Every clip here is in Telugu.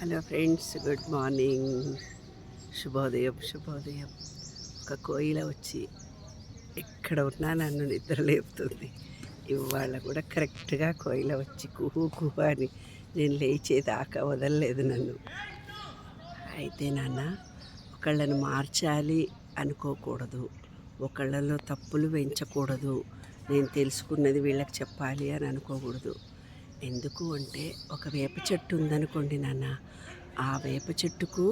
Hello friends good morning. శుభోదయం శుభోదయం. ఒక కోయిల వచ్చి ఎక్కడ ఉన్నా నన్ను నిద్ర లేపుతుంది. ఇవాళ కూడా కరెక్ట్గా కోయిల వచ్చి కుహు కుహు అని నేను లేచేదాకా వదలలేదు నన్ను. అయితే నాన్న ఒకళ్ళని మార్చాలి అనుకోకూడదు. ఒకళ్ళలో తప్పులు పెంచకూడదు. నేను తెలుసుకున్నది వీళ్ళకి చెప్పాలి అని అనుకోకూడదు. ఎందుకు అంటే ఒక వేప చెట్టు ఉందనుకోండి నాన్న ఆ వేప చెట్టుకు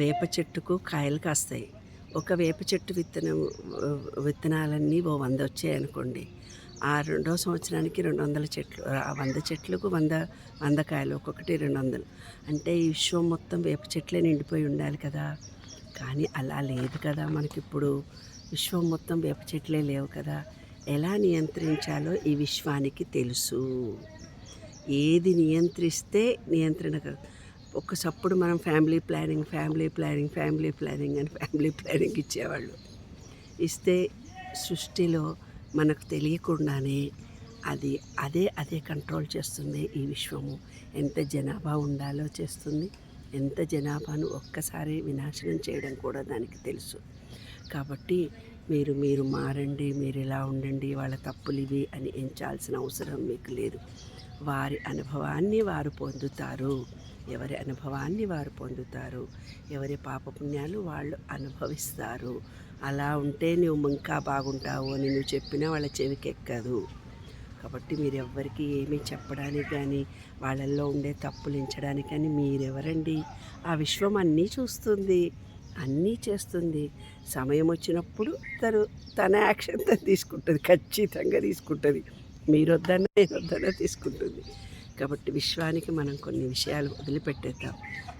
వేప చెట్టుకు కాయలు కాస్తాయి. ఒక వేప చెట్టు విత్తనం విత్తనాలన్నీ ఓ వంద వచ్చాయి అనుకోండి. ఆ రెండో సంవత్సరానికి రెండు వందల చెట్లు ఆ వంద చెట్లకు వంద వంద కాయలు ఒక్కొక్కటి రెండు వందలు. అంటే ఈ విశ్వం మొత్తం వేప చెట్లే నిండిపోయి ఉండాలి కదా. కానీ అలా లేదు కదా మనకిప్పుడు. విశ్వం మొత్తం వేప చెట్లే లేవు కదా. ఎలా నియంత్రించాలో ఈ విశ్వానికి తెలుసు. ఏది నియంత్రిస్తే నియంత్రణ కలదు. ఒక్కసప్పుడు మనం family planning family planning family planning అని ఫ్యామిలీ ప్లానింగ్ ఇచ్చేవాళ్ళు. ఇస్తే సృష్టిలో మనకు తెలియకుండానే అది అదే అదే కంట్రోల్ చేస్తుంది ఈ విశ్వము. ఎంత జనాభా ఉండాలో చేస్తుంది ఎంత జనాభాను ఒక్కసారి వినాశనం చేయడం కూడా దానికి తెలుసు. కాబట్టి మీరు మీరు మారండి మీరు ఇలా ఉండండి వాళ్ళ తప్పులు ఇవి అని ఎంచాల్సిన అవసరం మీకు లేదు. వారి అనుభవాన్ని వారు పొందుతారు. ఎవరి అనుభవాన్ని వారు పొందుతారు. ఎవరి పాపపుణ్యాలు వాళ్ళు అనుభవిస్తారు. అలా ఉంటే నువ్వు ఇంకా బాగుంటావు అని నువ్వు చెప్పినా వాళ్ళ చెవికి ఎక్కదు కాబట్టి మీరు ఎవ్వరికి ఏమీ చెప్పడానికి కానీ వాళ్ళల్లో ఉండే తప్పులు ఎంచడానికి కానీ మీరెవరండి? ఆ విశ్వం అన్నీ చూస్తుంది. అన్నీ చేస్తుంది. సమయం వచ్చినప్పుడు తను తన యాక్షన్ తను తీసుకుంటుంది. ఖచ్చితంగా తీసుకుంటుంది. మీరు వద్దన్నా నేను వద్దన్నా తీసుకుంటుంది. కాబట్టి విశ్వానికి మనం కొన్ని విషయాలు వదిలిపెట్టేద్దాం.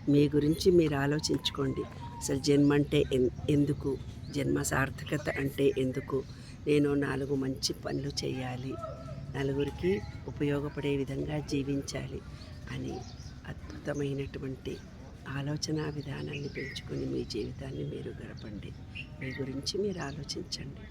మీ గురించి మీరు ఆలోచించుకోండి. అసలు జన్మ అంటే ఎన్- ఎందుకు? జన్మ సార్థకత అంటే ఎందుకు? నేను నాలుగు మంచి పనులు చేయాలి. నలుగురికి ఉపయోగపడే విధంగా జీవించాలి అని అద్భుతమైనటువంటి ఆలోచన విధానాన్ని పెంచుకొని మీ జీవితాన్ని మీరు గడపండి మీ గురించి మీరు ఆలోచించండి.